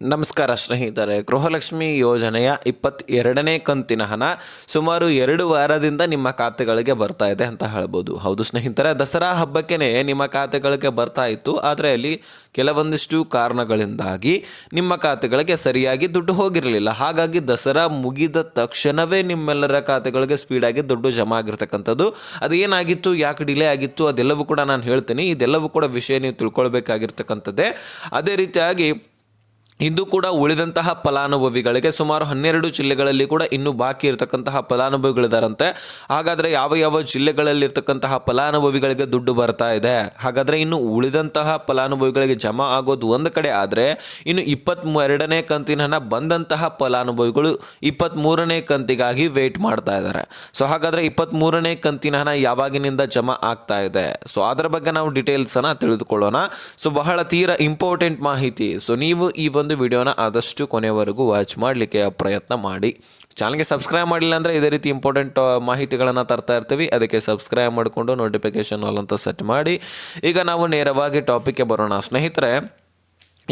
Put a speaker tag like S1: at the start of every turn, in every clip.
S1: ನಮಸ್ಕಾರ ಸ್ನೇಹಿತರೆ, ಗೃಹಲಕ್ಷ್ಮಿ ಯೋಜನೆಯ ಇಪ್ಪತ್ತೆರಡನೇ ಕಂತಿನ ಹಣ ಸುಮಾರು ಎರಡು ವಾರದಿಂದ ನಿಮ್ಮ ಖಾತೆಗಳಿಗೆ ಬರ್ತಾ ಇದೆ ಅಂತ ಹೇಳ್ಬೋದು. ಹೌದು ಸ್ನೇಹಿತರೆ, ದಸರಾ ಹಬ್ಬಕ್ಕೇ ನಿಮ್ಮ ಖಾತೆಗಳಿಗೆ ಬರ್ತಾ ಇತ್ತು. ಆದರೆ ಅಲ್ಲಿ ಕೆಲವೊಂದಿಷ್ಟು ಕಾರಣಗಳಿಂದಾಗಿ ನಿಮ್ಮ ಖಾತೆಗಳಿಗೆ ಸರಿಯಾಗಿ ದುಡ್ಡು ಹೋಗಿರಲಿಲ್ಲ. ಹಾಗಾಗಿ ದಸರಾ ಮುಗಿದ ತಕ್ಷಣವೇ ನಿಮ್ಮೆಲ್ಲರ ಖಾತೆಗಳಿಗೆ ಸ್ಪೀಡಾಗಿ ದುಡ್ಡು ಜಮಾ ಆಗಿರ್ತಕ್ಕಂಥದ್ದು. ಅದು ಏನಾಗಿತ್ತು, ಯಾಕೆ ಡಿಲೇ ಆಗಿತ್ತು, ಅದೆಲ್ಲವೂ ಕೂಡ ನಾನು ಹೇಳ್ತೀನಿ. ಇದೆಲ್ಲವೂ ಕೂಡ ವಿಷಯ ನೀವು ತಿಳ್ಕೊಳ್ಬೇಕಾಗಿರ್ತಕ್ಕಂಥದ್ದೇ. ಅದೇ ರೀತಿಯಾಗಿ ಇಂದು ಕೂಡ ಉಳಿದಂತಹ ಫಲಾನುಭವಿಗಳಿಗೆ ಸುಮಾರು ಹನ್ನೆರಡು ಜಿಲ್ಲೆಗಳಲ್ಲಿ ಕೂಡ ಇನ್ನೂ ಬಾಕಿ ಇರತಕ್ಕಂತಹ ಫಲಾನುಭವಿಗಳಿದಾರಂತೆ. ಹಾಗಾದರೆ ಯಾವ ಯಾವ ಜಿಲ್ಲೆಗಳಲ್ಲಿರ್ತಕ್ಕಂತಹ ಫಲಾನುಭವಿಗಳಿಗೆ ದುಡ್ಡು ಬರ್ತಾ ಇದೆ? ಹಾಗಾದರೆ ಇನ್ನು ಉಳಿದಂತಹ ಫಲಾನುಭವಿಗಳಿಗೆ ಜಮಾ ಆಗೋದು ಒಂದು ಕಡೆ ಆದರೆ ಇನ್ನು ಇಪ್ಪತ್ತ್ ಎರಡನೇ ಕಂತಿನ ಹಣ ಬಂದಂತಹ ಫಲಾನುಭವಿಗಳು ಇಪ್ಪತ್ತ್ಮೂರನೇ ಕಂತಿಗಾಗಿ ವೇಟ್ ಮಾಡ್ತಾ ಇದ್ದಾರೆ. ಸೊ ಹಾಗಾದರೆ ಇಪ್ಪತ್ತ್ಮೂರನೇ ಕಂತಿನ ಹಣ ಯಾವಾಗಿನಿಂದ ಜಮಾ ಆಗ್ತಾ ಇದೆ? ಸೊ ಅದರ ಬಗ್ಗೆ ನಾವು ಡೀಟೇಲ್ಸನ್ನು ತಿಳಿದುಕೊಳ್ಳೋಣ. ಸೊ ಬಹಳ ತೀರ ಇಂಪಾರ್ಟೆಂಟ್ ಮಾಹಿತಿ. ಸೊ ನೀವು ಈ ಒಂದು ವಿಡಿಯೋನ ಆದಷ್ಟು ಕೊನೆವರೆಗೂ ವಾಚ್ ಮಾಡಲಿಕ್ಕೆ ಪ್ರಯತ್ನ ಮಾಡಿ. ಚಾನಲ್ಗೆ ಸಬ್ಸ್ಕ್ರೈಬ್ ಮಾಡಿಲ್ಲ ಅಂದರೆ ಇದೇ ರೀತಿ ಇಂಪಾರ್ಟೆಂಟ್ ಮಾಹಿತಿಗಳನ್ನು ತರ್ತಾ ಇರ್ತೀವಿ. ಅದಕ್ಕೆ ಸಬ್ಸ್ಕ್ರೈಬ್ ಮಾಡಿಕೊಂಡು ನೋಟಿಫಿಕೇಶನ್ ಆಲ್ ಅಂತ ಸೆಟ್ ಮಾಡಿ. ಈಗ ನಾವು ನೇರವಾಗಿ ಟಾಪಿಕ್ಗೆ ಬರೋಣ. ಸ್ನೇಹಿತರೆ,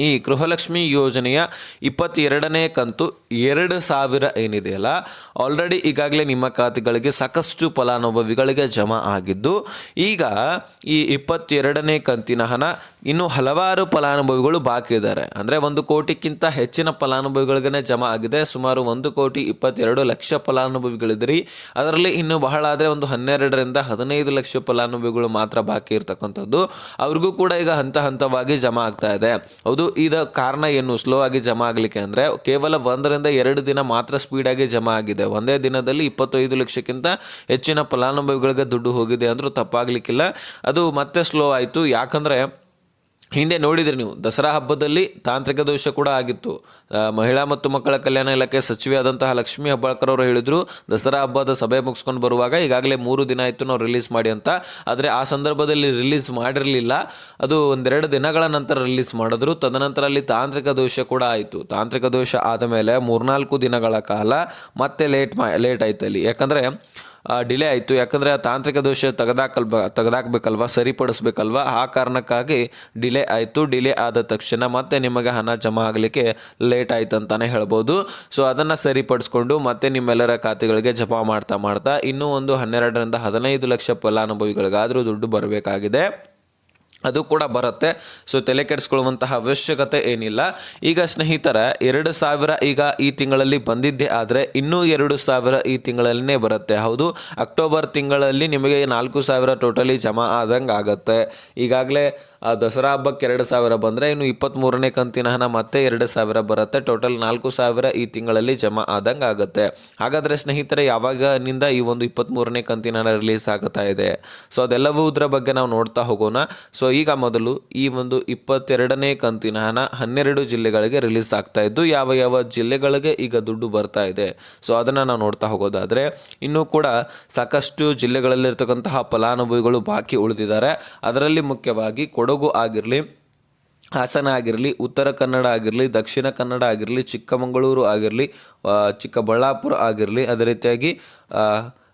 S1: ಈ ಗೃಹಲಕ್ಷ್ಮಿ ಯೋಜನೆಯ ಇಪ್ಪತ್ತೆರಡನೇ ಕಂತು ಎರಡು ಸಾವಿರ ಏನಿದೆಯಲ್ಲ ಆಲ್ರೆಡಿ ಈಗಾಗಲೇ ನಿಮ್ಮ ಖಾತೆಗಳಿಗೆ ಸಾಕಷ್ಟು ಫಲಾನುಭವಿಗಳಿಗೆ ಜಮಾ ಆಗಿದ್ದು, ಈಗ ಈ ಇಪ್ಪತ್ತೆರಡನೇ ಕಂತಿನ ಹಣ ಇನ್ನು ಹಲವಾರು ಫಲಾನುಭವಿಗಳು ಬಾಕಿ ಇದ್ದಾರೆ. ಅಂದರೆ ಒಂದು ಕೋಟಿಗಿಂತ ಹೆಚ್ಚಿನ ಫಲಾನುಭವಿಗಳಿಗೇ ಜಮಾ ಆಗಿದೆ. ಸುಮಾರು ಒಂದು ಕೋಟಿ ಇಪ್ಪತ್ತೆರಡು ಲಕ್ಷ ಫಲಾನುಭವಿಗಳಿದ್ರಿ ಅದರಲ್ಲಿ ಇನ್ನು ಬಹಳ ಆದರೆ ಒಂದು ಹನ್ನೆರಡರಿಂದ ಹದಿನೈದು ಲಕ್ಷ ಫಲಾನುಭವಿಗಳು ಮಾತ್ರ ಬಾಕಿ ಇರ್ತಕ್ಕಂಥದ್ದು. ಅವ್ರಿಗೂ ಕೂಡ ಈಗ ಹಂತ ಹಂತವಾಗಿ ಜಮಾ ಆಗ್ತಾ ಇದೆ. ಹೌದು ಇದ ಕಾರಣ ಏನು? ಸ್ಲೋ ಆಗಿ ಜಮಾ ಆಗಲಿಕ್ಕೆ ಅಂದರೆ ಕೇವಲ ಒಂದರಿಂದ ಎರಡು ದಿನ ಮಾತ್ರ ಸ್ಪೀಡಾಗಿ ಜಮಾ ಆಗಿದೆ. ಒಂದೇ ದಿನದಲ್ಲಿ ಇಪ್ಪತ್ತೈದು ಲಕ್ಷಕ್ಕಿಂತ ಹೆಚ್ಚಿನ ಫಲಾನುಭವಿಗಳಿಗೆ ದುಡ್ಡು ಹೋಗಿದೆ ಅಂದರೂ ತಪ್ಪಾಗಲಿಕ್ಕಿಲ್ಲ. ಅದು ಮತ್ತೆ ಸ್ಲೋ ಆಯಿತು. ಯಾಕಂದರೆ ಹಿಂದೆ ನೋಡಿದ್ರಿ ನೀವು, ದಸರಾ ಹಬ್ಬದಲ್ಲಿ ತಾಂತ್ರಿಕ ದೋಷ ಕೂಡ ಆಗಿತ್ತು. ಮಹಿಳಾ ಮತ್ತು ಮಕ್ಕಳ ಕಲ್ಯಾಣ ಇಲಾಖೆ ಸಚಿವೆಯಾದಂತಹ ಲಕ್ಷ್ಮೀ ಹಬ್ಬಾಳ್ಕರ್ ಅವರು ಹೇಳಿದ್ರು, ದಸರಾ ಹಬ್ಬದ ಸಭೆ ಮುಗಿಸ್ಕೊಂಡು ಬರುವಾಗ ಈಗಾಗಲೇ ಮೂರು ದಿನ ಆಯಿತು ನಾವು ರಿಲೀಸ್ ಮಾಡಿ ಅಂತ. ಆದರೆ ಆ ಸಂದರ್ಭದಲ್ಲಿ ರಿಲೀಸ್ ಮಾಡಿರಲಿಲ್ಲ. ಅದು ಒಂದೆರಡು ದಿನಗಳ ನಂತರ ರಿಲೀಸ್ ಮಾಡಿದ್ರು. ತದನಂತರ ಅಲ್ಲಿ ತಾಂತ್ರಿಕ ದೋಷ ಕೂಡ ಆಯಿತು. ತಾಂತ್ರಿಕ ದೋಷ ಆದ ಮೇಲೆ ಮೂರ್ನಾಲ್ಕು ದಿನಗಳ ಕಾಲ ಮತ್ತೆ ಲೇಟ್ ಮಾ ಲೇಟ್ ಆಯ್ತು ಅಲ್ಲಿ. ಯಾಕಂದರೆ ಡಿಲೇ ಆಯಿತು. ಯಾಕಂದರೆ ಆ ತಾಂತ್ರಿಕ ದೋಷ ತೆಗೆದಾಕಲ್ಬ, ತೆಗೆದಾಕಬೇಕಲ್ವ, ಸರಿಪಡಿಸ್ಬೇಕಲ್ವ? ಆ ಕಾರಣಕ್ಕಾಗಿ ಡಿಲೇ ಆಯಿತು. ಡಿಲೇ ಆದ ತಕ್ಷಣ ಮತ್ತೆ ನಿಮಗೆ ಹಣ ಜಮಾ ಆಗಲಿಕ್ಕೆ ಲೇಟ್ ಆಯ್ತು ಅಂತಲೇ ಹೇಳ್ಬೋದು. ಸೊ ಅದನ್ನು ಸರಿಪಡಿಸ್ಕೊಂಡು ಮತ್ತೆ ನಿಮ್ಮೆಲ್ಲರ ಖಾತೆಗಳಿಗೆ ಜಮಾ ಮಾಡ್ತಾ ಮಾಡ್ತಾ ಇನ್ನೂ ಒಂದು ಹನ್ನೆರಡರಿಂದ ಹದಿನೈದು ಲಕ್ಷ ಫಲಾನುಭವಿಗಳಿಗಾದರೂ ದುಡ್ಡು ಬರಬೇಕಾಗಿದೆ. ಅದು ಕೂಡ ಬರುತ್ತೆ. ಸೊ ತಲೆ ಕೆಡಿಸ್ಕೊಳ್ಳುವಂತಹ ಅವಶ್ಯಕತೆ ಏನಿಲ್ಲ. ಈಗ ಸ್ನೇಹಿತರ, ಎರಡು ಸಾವಿರ ಈಗ ಈ ತಿಂಗಳಲ್ಲಿ ಬಂದಿದ್ದೆ ಆದರೆ ಇನ್ನೂ ಎರಡು ಸಾವಿರ ಈ ತಿಂಗಳಲ್ಲೇ ಬರುತ್ತೆ. ಹೌದು, ಅಕ್ಟೋಬರ್ ತಿಂಗಳಲ್ಲಿ ನಿಮಗೆ ನಾಲ್ಕು ಸಾವಿರ ಟೋಟಲಿ ಜಮಾ ಆದಂಗೆ ಆಗುತ್ತೆ ಈಗಾಗಲೇ ಆ ದಸರಾ ಹಬ್ಬಕ್ಕೆ ಎರಡು ಸಾವಿರ ಬಂದರೆ ಇನ್ನು ಇಪ್ಪತ್ತ್ಮೂರನೇ ಕಂತಿನ ಹಣ ಮತ್ತೆ ಎರಡು ಸಾವಿರ ಬರುತ್ತೆ. ಟೋಟಲ್ ನಾಲ್ಕು ಸಾವಿರ ಈ ತಿಂಗಳಲ್ಲಿ ಜಮಾ ಆದಂಗೆ ಆಗುತ್ತೆ. ಹಾಗಾದರೆ ಸ್ನೇಹಿತರೆ, ಯಾವಾಗಿನಿಂದ ಈ ಒಂದು ಇಪ್ಪತ್ತ್ಮೂರನೇ ಕಂತಿನ ಹಣ ರಿಲೀಸ್ ಆಗುತ್ತಾ ಇದೆ? ಸೊ ಅದೆಲ್ಲವುದರ ಬಗ್ಗೆ ನಾವು ನೋಡ್ತಾ ಹೋಗೋಣ. ಸೊ ಈಗ ಮೊದಲು ಈ ಒಂದು ಇಪ್ಪತ್ತೆರಡನೇ ಕಂತಿನ ಹಣ ಹನ್ನೆರಡು ಜಿಲ್ಲೆಗಳಿಗೆ ರಿಲೀಸ್ ಆಗ್ತಾ ಇದ್ದು, ಯಾವ ಯಾವ ಜಿಲ್ಲೆಗಳಿಗೆ ಈಗ ದುಡ್ಡು ಬರ್ತಾ ಇದೆ? ಸೊ ಅದನ್ನು ನಾವು ನೋಡ್ತಾ ಹೋಗೋದಾದರೆ, ಇನ್ನೂ ಕೂಡ ಸಾಕಷ್ಟು ಜಿಲ್ಲೆಗಳಲ್ಲಿರ್ತಕ್ಕಂತಹ ಫಲಾನುಭವಿಗಳು ಬಾಕಿ ಉಳಿದಿದ್ದಾರೆ. ಅದರಲ್ಲಿ ಮುಖ್ಯವಾಗಿ ಕೊಡಗು ಆಗಿರಲಿ, ಹಾಸನ ಆಗಿರಲಿ, ಉತ್ತರ ಕನ್ನಡ ಆಗಿರಲಿ, ದಕ್ಷಿಣ ಕನ್ನಡ ಆಗಿರಲಿ, ಚಿಕ್ಕಮಗಳೂರು ಆಗಿರಲಿ ಚಿಕ್ಕಬಳ್ಳಾಪುರ ಆಗಿರಲಿ, ಅದೇ ರೀತಿಯಾಗಿ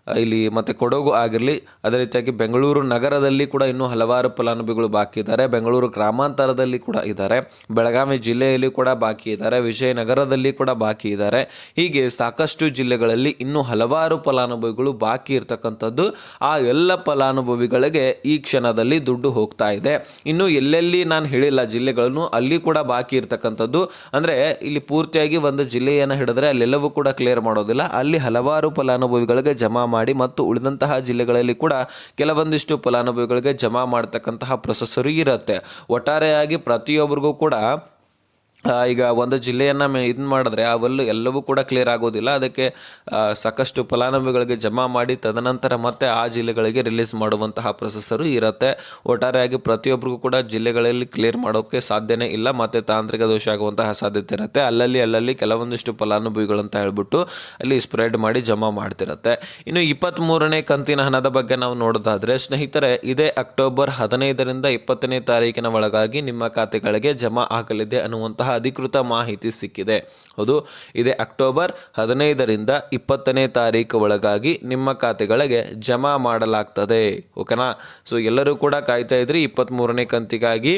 S1: ಇಲ್ಲಿ ಮತ್ತು ಕೊಡಗು ಆಗಿರಲಿ, ಅದೇ ರೀತಿಯಾಗಿ ಬೆಂಗಳೂರು ನಗರದಲ್ಲಿ ಕೂಡ ಇನ್ನೂ ಹಲವಾರು ಫಲಾನುಭವಿಗಳು ಬಾಕಿ ಇದ್ದಾರೆ. ಬೆಂಗಳೂರು ಗ್ರಾಮಾಂತರದಲ್ಲಿ ಕೂಡ ಇದ್ದಾರೆ. ಬೆಳಗಾವಿ ಜಿಲ್ಲೆಯಲ್ಲಿ ಕೂಡ ಬಾಕಿ ಇದ್ದಾರೆ. ವಿಜಯನಗರದಲ್ಲಿ ಕೂಡ ಬಾಕಿ ಇದ್ದಾರೆ. ಹೀಗೆ ಸಾಕಷ್ಟು ಜಿಲ್ಲೆಗಳಲ್ಲಿ ಇನ್ನೂ ಹಲವಾರು ಫಲಾನುಭವಿಗಳು ಬಾಕಿ ಇರ್ತಕ್ಕಂಥದ್ದು. ಆ ಎಲ್ಲ ಫಲಾನುಭವಿಗಳಿಗೆ ಈ ಕ್ಷಣದಲ್ಲಿ ದುಡ್ಡು ಹೋಗ್ತಾ ಇದೆ. ಇನ್ನು ಎಲ್ಲೆಲ್ಲಿ ನಾನು ಹೇಳಿಲ್ಲ ಜಿಲ್ಲೆಗಳನ್ನು, ಅಲ್ಲಿ ಕೂಡ ಬಾಕಿ ಇರ್ತಕ್ಕಂಥದ್ದು. ಅಂದರೆ ಇಲ್ಲಿ ಪೂರ್ತಿಯಾಗಿ ಒಂದು ಜಿಲ್ಲೆಯನ್ನು ಹಿಡಿದ್ರೆ ಅಲ್ಲೆಲ್ಲವೂ ಕೂಡ ಕ್ಲಿಯರ್ ಮಾಡೋದಿಲ್ಲ. ಅಲ್ಲಿ ಹಲವಾರು ಫಲಾನುಭವಿಗಳಿಗೆ ಜಮಾ ಮಾಡಿ ಮತ್ತು ಉಳಿದಂತಹ ಜಿಲ್ಲೆಗಳಲ್ಲಿ ಕೂಡ ಕೆಲವೊಂದಿಷ್ಟು ಫಲಾನುಭವಿಗಳಿಗೆ ಜಮಾ ಮಾಡ್ತಕ್ಕಂತಹ ಪ್ರೊಸೆಸರು ಇರುತ್ತೆ. ಒಟ್ಟಾರೆಯಾಗಿ ಪ್ರತಿಯೊಬ್ಬರಿಗೂ ಕೂಡ ಈಗ ಒಂದು ಜಿಲ್ಲೆಯನ್ನು ಮೇ ಮಾಡಿದ್ರೆ ಅವೆಲ್ಲ ಎಲ್ಲವೂ ಕೂಡ ಕ್ಲಿಯರ್ ಆಗೋದಿಲ್ಲ. ಅದಕ್ಕೆ ಸಾಕಷ್ಟು ಫಲಾನುಭವಿಗಳಿಗೆ ಜಮಾ ಮಾಡಿ ತದನಂತರ ಮತ್ತೆ ಆ ಜಿಲ್ಲೆಗಳಿಗೆ ರಿಲೀಸ್ ಮಾಡುವಂತಹ ಪ್ರೊಸೆಸರು ಇರುತ್ತೆ. ಒಟ್ಟಾರೆಯಾಗಿ ಪ್ರತಿಯೊಬ್ಬರಿಗೂ ಕೂಡ ಜಿಲ್ಲೆಗಳಲ್ಲಿ ಕ್ಲಿಯರ್ ಮಾಡೋಕ್ಕೆ ಸಾಧ್ಯನೇ ಇಲ್ಲ. ಮತ್ತು ತಾಂತ್ರಿಕ ದೋಷ ಆಗುವಂತಹ ಸಾಧ್ಯತೆ ಇರುತ್ತೆ. ಅಲ್ಲಲ್ಲಿ ಅಲ್ಲಲ್ಲಿ ಕೆಲವೊಂದಿಷ್ಟು ಫಲಾನುಭವಿಗಳು ಅಂತ ಹೇಳ್ಬಿಟ್ಟು ಅಲ್ಲಿ ಸ್ಪ್ರೆಡ್ ಮಾಡಿ ಜಮಾ ಮಾಡ್ತಿರುತ್ತೆ. ಇನ್ನು ಇಪ್ಪತ್ತ್ಮೂರನೇ ಕಂತಿನ ಹಣದ ಬಗ್ಗೆ ನಾವು ನೋಡೋದಾದರೆ, ಸ್ನೇಹಿತರೆ, ಇದೇ ಅಕ್ಟೋಬರ್ ಹದಿನೈದರಿಂದ ಇಪ್ಪತ್ತನೇ ತಾರೀಕಿನ ಒಳಗಾಗಿ ನಿಮ್ಮ ಖಾತೆಗಳಿಗೆ ಜಮಾ ಆಗಲಿದೆ ಅನ್ನುವಂತಹ ಅಧಿಕೃತ ಮಾಹಿತಿ ಸಿಕ್ಕಿದೆ. ಹೌದು, ಇದೇ ಅಕ್ಟೋಬರ್ ಹದಿನೈದರಿಂದ ಇಪ್ಪತ್ತನೇ ತಾರೀಕು ಒಳಗಾಗಿ ನಿಮ್ಮ ಖಾತೆಗಳಿಗೆ ಜಮಾ ಮಾಡಲಾಗ್ತದೆ. ಓಕೆನಾ? ಸೊ ಎಲ್ಲರೂ ಕೂಡ ಕಾಯ್ತಾ ಇದ್ರಿ ಇಪ್ಪತ್ತ್ಮೂರನೇ ಕಂತಿಗಾಗಿ.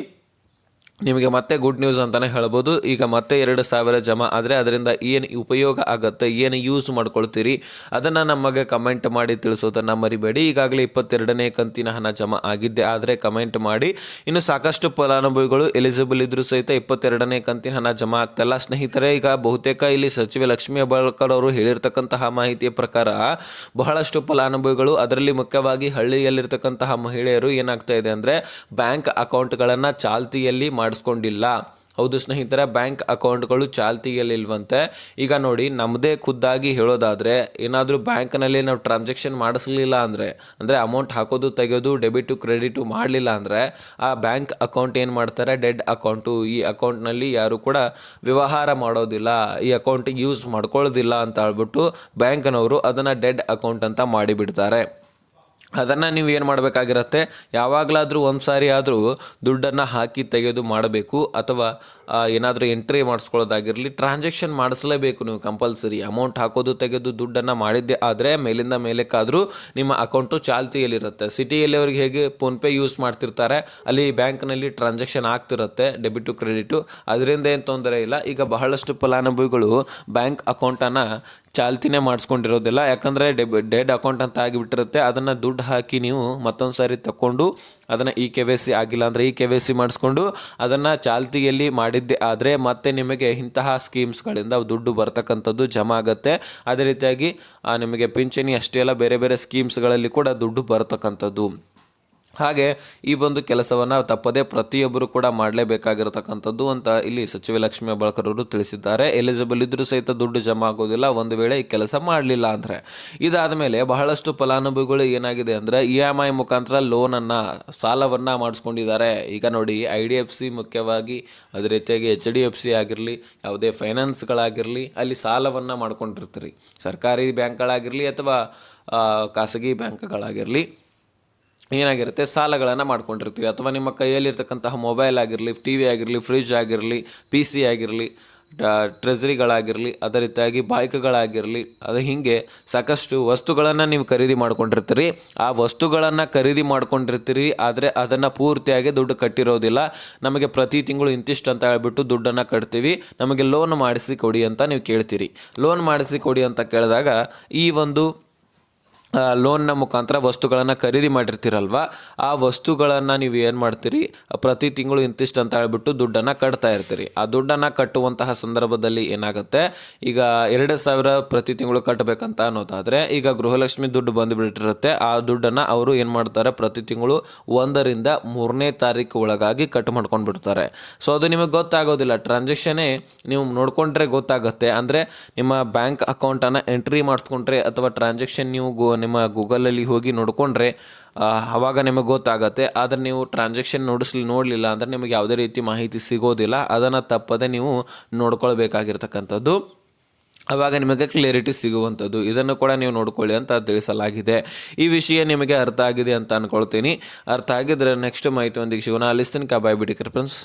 S1: ನಿಮಗೆ ಮತ್ತೆ ಗುಡ್ ನ್ಯೂಸ್ ಅಂತಲೇ ಹೇಳ್ಬೋದು. ಈಗ ಮತ್ತೆ ಎರಡು ಸಾವಿರ ಜಮಾ ಆದರೆ ಅದರಿಂದ ಏನು ಉಪಯೋಗ ಆಗುತ್ತೆ, ಏನು ಯೂಸ್ ಮಾಡ್ಕೊಳ್ತೀರಿ, ಅದನ್ನು ನಮಗೆ ಕಮೆಂಟ್ ಮಾಡಿ ತಿಳಿಸೋದನ್ನು ಮರಿಬೇಡಿ. ಈಗಾಗಲೇ ಇಪ್ಪತ್ತೆರಡನೇ ಕಂತಿನ ಹಣ ಜಮಾ ಆಗಿದ್ದೆ, ಆದರೆ ಕಮೆಂಟ್ ಮಾಡಿ. ಇನ್ನು ಸಾಕಷ್ಟು ಫಲಾನುಭವಿಗಳು ಎಲಿಜಿಬಲ್ ಇದ್ದರೂ ಸಹಿತ ಇಪ್ಪತ್ತೆರಡನೇ ಕಂತಿನ ಹಣ ಜಮಾ ಆಗ್ತಲ್ಲ ಸ್ನೇಹಿತರೆ, ಈಗ ಬಹುತೇಕ ಇಲ್ಲಿ ಸಚಿವೆ ಲಕ್ಷ್ಮೀ ಹೆಬ್ಬಾಳ್ಕರ್ ಅವರು ಹೇಳಿರ್ತಕ್ಕಂತಹ ಮಾಹಿತಿಯ ಪ್ರಕಾರ ಬಹಳಷ್ಟು ಫಲಾನುಭವಿಗಳು ಅದರಲ್ಲಿ ಮುಖ್ಯವಾಗಿ ಹಳ್ಳಿಯಲ್ಲಿರ್ತಕ್ಕಂತಹ ಮಹಿಳೆಯರು ಏನಾಗ್ತಾ ಇದೆ ಅಂದರೆ, ಬ್ಯಾಂಕ್ ಅಕೌಂಟ್ಗಳನ್ನು ಚಾಲ್ತಿಯಲ್ಲಿ ಮಾಡಿಸ್ಕೊಂಡಿಲ್ಲ. ಹೌದು ಸ್ನೇಹಿತರ, ಬ್ಯಾಂಕ್ ಅಕೌಂಟ್ಗಳು ಚಾಲ್ತಿಯಲ್ಲಿಲ್ವಂತೆ. ಈಗ ನೋಡಿ ನಮ್ಮದೇ ಖುದ್ದಾಗಿ ಹೇಳೋದಾದರೆ, ಏನಾದರೂ ಬ್ಯಾಂಕ್ನಲ್ಲಿ ನಾವು ಟ್ರಾನ್ಸಾಕ್ಷನ್ ಮಾಡಿಸ್ಲಿಲ್ಲ ಅಂದರೆ ಅಂದರೆ ಅಮೌಂಟ್ ಹಾಕೋದು ತೆಗೆಯೋದು ಡೆಬಿಟು, ಕ್ರೆಡಿಟು ಮಾಡಲಿಲ್ಲ ಅಂದರೆ, ಆ ಬ್ಯಾಂಕ್ ಅಕೌಂಟ್ ಏನು ಮಾಡ್ತಾರೆ? Dead account. ಈ ಅಕೌಂಟ್ನಲ್ಲಿ ಯಾರು ಕೂಡ ವ್ಯವಹಾರ ಮಾಡೋದಿಲ್ಲ. ಈ ಅಕೌಂಟಿಗೆ ಯೂಸ್ ಮಾಡ್ಕೊಳ್ಳೋದಿಲ್ಲ ಅಂತ ಹೇಳ್ಬಿಟ್ಟು ಬ್ಯಾಂಕ್ನವರು ಅದನ್ನು ಡೆಡ್ ಅಕೌಂಟ್ ಅಂತ ಮಾಡಿಬಿಡ್ತಾರೆ. ಅದನ್ನು ನೀವು ಏನು ಮಾಡಬೇಕಾಗಿರತ್ತೆ? ಯಾವಾಗಲಾದರೂ ಒಂದು ಸಾರಿ ಆದರೂ ದುಡ್ಡನ್ನು ಹಾಕಿ ತೆಗೆದು ಮಾಡಬೇಕು ಅಥವಾ ಏನಾದರೂ ಎಂಟ್ರಿ ಮಾಡಿಸ್ಕೊಳ್ಳೋದಾಗಿರಲಿ ಟ್ರಾನ್ಸಾಕ್ಷನ್ ಮಾಡಿಸಲೇಬೇಕು ನೀವು ಕಂಪಲ್ಸರಿ ಅಮೌಂಟ್ ಹಾಕೋದು ತೆಗೆದು ದುಡ್ಡನ್ನು ಮಾಡಿದ್ದೆ ಆದರೆ ಮೇಲಿಂದ ಮೇಲಕ್ಕಾದರೂ ನಿಮ್ಮ ಅಕೌಂಟು ಚಾಲ್ತಿಯಲ್ಲಿರುತ್ತೆ. ಸಿಟಿಯಲ್ಲಿ ಅವ್ರಿಗೆ ಹೇಗೆ ಫೋನ್ಪೇ ಯೂಸ್ ಮಾಡ್ತಿರ್ತಾರೆ, ಅಲ್ಲಿ ಬ್ಯಾಂಕ್ನಲ್ಲಿ ಟ್ರಾನ್ಸಾಕ್ಷನ್ ಆಗ್ತಿರುತ್ತೆ ಡೆಬಿಟು ಕ್ರೆಡಿಟು ಅದರಿಂದ ಏನು ತೊಂದರೆ ಇಲ್ಲ. ಈಗ ಬಹಳಷ್ಟು ಫಲಾನುಭವಿಗಳು ಬ್ಯಾಂಕ್ ಅಕೌಂಟನ್ನು ಚಾಲ್ತಿನೇ ಮಾಡಿಸ್ಕೊಂಡಿರೋದಿಲ್ಲ. ಯಾಕಂದರೆ ಡೆಬ್, ಡೆಡ್ ಅಕೌಂಟ್ ಅಂತ ಆಗಿಬಿಟ್ಟಿರುತ್ತೆ. ಅದನ್ನು ದುಡ್ಡು ಹಾಕಿ ನೀವು ಮತ್ತೊಂದು ಸಾರಿ ತಗೊಂಡು ಅದನ್ನು ಇ ಕೆ ವೈ ಸಿ ಆಗಿಲ್ಲ ಅಂದರೆ ಇ ಕೆ ವೈ ಸಿ ಮಾಡಿಸ್ಕೊಂಡು ಅದನ್ನು ಚಾಲ್ತಿಯಲ್ಲಿ ಮಾಡಿದ್ದೆ ಆದರೆ ಮತ್ತೆ ನಿಮಗೆ ಇಂತಹ ಸ್ಕೀಮ್ಸ್ಗಳಿಂದ ದುಡ್ಡು ಬರ್ತಕ್ಕಂಥದ್ದು ಜಮಾ ಆಗುತ್ತೆ. ಅದೇ ರೀತಿಯಾಗಿ ನಿಮಗೆ ಪಿಂಚಣಿ ಅಷ್ಟೇ ಅಲ್ಲ ಬೇರೆ ಬೇರೆ ಸ್ಕೀಮ್ಸ್ಗಳಲ್ಲಿ ಕೂಡ ದುಡ್ಡು ಬರ್ತಕ್ಕಂಥದ್ದು. ಹಾಗೆ ಈ ಒಂದು ಕೆಲಸವನ್ನು ತಪ್ಪದೇ ಪ್ರತಿಯೊಬ್ಬರು ಕೂಡ ಮಾಡಲೇಬೇಕಾಗಿರತಕ್ಕಂಥದ್ದು ಅಂತ ಇಲ್ಲಿ ಸಚಿವೆ ಲಕ್ಷ್ಮೀ ಅವರು ತಿಳಿಸಿದ್ದಾರೆ. ಎಲಿಜಿಬಲ್ ಇದ್ದರೂ ಸಹಿತ ದುಡ್ಡು ಜಮಾ ಆಗೋದಿಲ್ಲ. ಒಂದು ವೇಳೆ ಈ ಕೆಲಸ ಮಾಡಲಿಲ್ಲ ಅಂದರೆ. ಇದಾದ ಮೇಲೆ ಬಹಳಷ್ಟು ಫಲಾನುಭವಿಗಳು ಏನಾಗಿದೆ ಅಂದರೆ ಇ ಎಂ ಐ ಮುಖಾಂತರ ಲೋನನ್ನು ಸಾಲವನ್ನು ಮಾಡಿಸ್ಕೊಂಡಿದ್ದಾರೆ. ಈಗ ನೋಡಿ, ಐ ಡಿ ಎಫ್ ಸಿ ಮುಖ್ಯವಾಗಿ ಅದೇ ರೀತಿಯಾಗಿ ಎಚ್ ಡಿ ಎಫ್ ಸಿ ಆಗಿರಲಿ, ಯಾವುದೇ ಫೈನಾನ್ಸ್ಗಳಾಗಿರಲಿ ಅಲ್ಲಿ ಸಾಲವನ್ನು ಮಾಡ್ಕೊಂಡಿರ್ತೀರಿ. ಸರ್ಕಾರಿ ಬ್ಯಾಂಕ್ಗಳಾಗಿರಲಿ ಅಥವಾ ಖಾಸಗಿ ಬ್ಯಾಂಕ್ಗಳಾಗಿರಲಿ. ಏನಾಗಿರುತ್ತೆ? ಸಾಲಗಳನ್ನು ಮಾಡ್ಕೊಂಡಿರ್ತೀವಿ. ಅಥವಾ ನಿಮ್ಮ ಕೈಯಲ್ಲಿರ್ತಕ್ಕಂತಹ ಮೊಬೈಲ್ ಆಗಿರಲಿ ಟಿ ವಿ ಆಗಿರಲಿ ಫ್ರಿಜ್ ಆಗಿರಲಿ, ಪಿ ಸಿ ಆಗಿರಲಿ ಟ್ರೆಜರಿಗಳಾಗಿರಲಿ ಅದೇ ರೀತಿಯಾಗಿ ಬೈಕ್ಗಳಾಗಿರಲಿ, ಅದು ಹೀಗೆ ಸಾಕಷ್ಟು ವಸ್ತುಗಳನ್ನು ನೀವು ಖರೀದಿ ಮಾಡ್ಕೊಂಡಿರ್ತೀರಿ. ಆ ವಸ್ತುಗಳನ್ನು ಖರೀದಿ ಮಾಡ್ಕೊಂಡಿರ್ತೀರಿ, ಆದರೆ ಅದನ್ನು ಪೂರ್ತಿಯಾಗಿ ದುಡ್ಡು ಕಟ್ಟಿರೋದಿಲ್ಲ. ನಮಗೆ ಪ್ರತಿ ತಿಂಗಳು ಇಂತಿಷ್ಟು ಅಂತ ಹೇಳ್ಬಿಟ್ಟು ದುಡ್ಡನ್ನು ಕಟ್ತೀವಿ. ನಮಗೆ ಲೋನ್ ಮಾಡಿಸಿ ಕೊಡಿ ಅಂತ ನೀವು ಕೇಳ್ತೀರಿ. ಲೋನ್ ಮಾಡಿಸಿ ಕೊಡಿ ಅಂತ ಕೇಳಿದಾಗ ಈ ಒಂದು ಲೋನ್ನ ಮುಖಾಂತರ ವಸ್ತುಗಳನ್ನು ಖರೀದಿ ಮಾಡಿರ್ತೀರಲ್ವ? ಆ ವಸ್ತುಗಳನ್ನು ನೀವು ಏನು ಮಾಡ್ತೀರಿ? ಪ್ರತಿ ತಿಂಗಳು ಇಂತಿಷ್ಟು ಅಂತ ಹೇಳ್ಬಿಟ್ಟು ದುಡ್ಡನ್ನು ಕಟ್ತಾ ಇರ್ತೀರಿ. ಆ ದುಡ್ಡನ್ನು ಕಟ್ಟುವಂತಹ ಸಂದರ್ಭದಲ್ಲಿ ಏನಾಗುತ್ತೆ? ಈಗ ಎರಡು ಸಾವಿರ ಪ್ರತಿ ತಿಂಗಳು ಕಟ್ಟಬೇಕಂತ ಅನ್ನೋದಾದರೆ, ಈಗ ಗೃಹಲಕ್ಷ್ಮಿ ದುಡ್ಡು ಬಂದುಬಿಟ್ಟಿರುತ್ತೆ. ಆ ದುಡ್ಡನ್ನು ಅವರು ಏನು ಮಾಡ್ತಾರೆ? ಪ್ರತಿ ತಿಂಗಳು ಒಂದರಿಂದ ಮೂರನೇ ತಾರೀಕು ಒಳಗಾಗಿ ಕಟ್ ಮಾಡ್ಕೊಂಡು ಬಿಡ್ತಾರೆ ಸೊ ಅದು ನಿಮಗೆ ಗೊತ್ತಾಗೋದಿಲ್ಲ. ಟ್ರಾನ್ಸಾಕ್ಷನೇ ನೀವು ನೋಡ್ಕೊಂಡ್ರೆ ಗೊತ್ತಾಗುತ್ತೆ. ಅಂದರೆ ನಿಮ್ಮ ಬ್ಯಾಂಕ್ ಅಕೌಂಟನ್ನು ಎಂಟ್ರಿ ಮಾಡಿಸ್ಕೊಂಡ್ರೆ ಅಥವಾ ಟ್ರಾನ್ಸಾಕ್ಷನ್ ನೀವು ಗೋ ನಿಮ್ಮ ಗೂಗಲಲ್ಲಿ ಹೋಗಿ ನೋಡಿಕೊಂಡ್ರೆ ಆವಾಗ ನಿಮಗೆ ಗೊತ್ತಾಗತ್ತೆ. ಆದರೆ ನೀವು ಟ್ರಾನ್ಸಾಕ್ಷನ್ ನೋಡಿಸ್ಲಿ ನೋಡಲಿಲ್ಲ ಅಂದರೆ ನಿಮಗೆ ಯಾವುದೇ ರೀತಿ ಮಾಹಿತಿ ಸಿಗೋದಿಲ್ಲ. ಅದನ್ನು ತಪ್ಪದೆ ನೀವು ನೋಡ್ಕೊಳ್ಬೇಕಾಗಿರ್ತಕ್ಕಂಥದ್ದು. ಆವಾಗ ನಿಮಗೆ ಕ್ಲಿಯರಿಟಿ ಸಿಗುವಂಥದ್ದು. ಇದನ್ನು ಕೂಡ ನೀವು ನೋಡ್ಕೊಳ್ಳಿ ಅಂತ ತಿಳಿಸಲಾಗಿದೆ. ಈ ವಿಷಯ ನಿಮಗೆ ಅರ್ಥ ಆಗಿದೆ ಅಂತ ಅಂದ್ಕೊಳ್ತೀನಿ ಅರ್ಥ ಆಗಿದ್ರೆ ನೆಕ್ಸ್ಟ್ ಮಾಹಿತಿ ಒಂದಿಗೆ ಶಿವನ ಅಲ್ಲಿಸ್ತೀನಿ ಕಬಾಯ್ ಬಾಯ್ ಬಿಡಿ ಫ್ರೆಂಡ್ಸ್